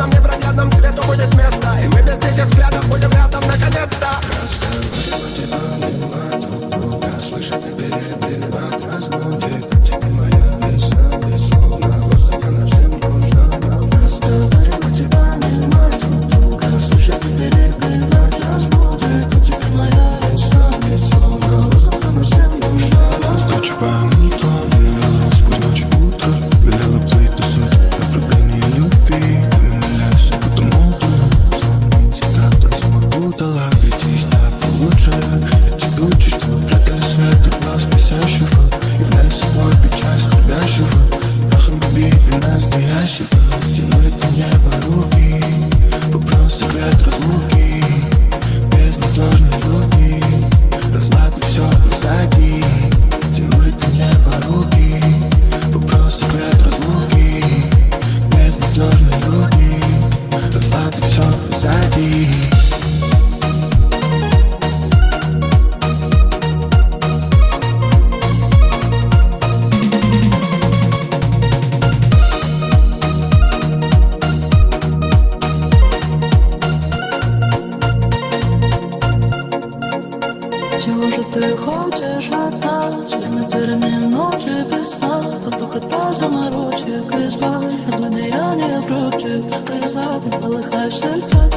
за мне проглядным свету будет место Never. ти хочеш вантаж, матерні ночі без сна, Катуха заморочив, заморочки, збавив, злодіяння прочих, ти задних, але хай.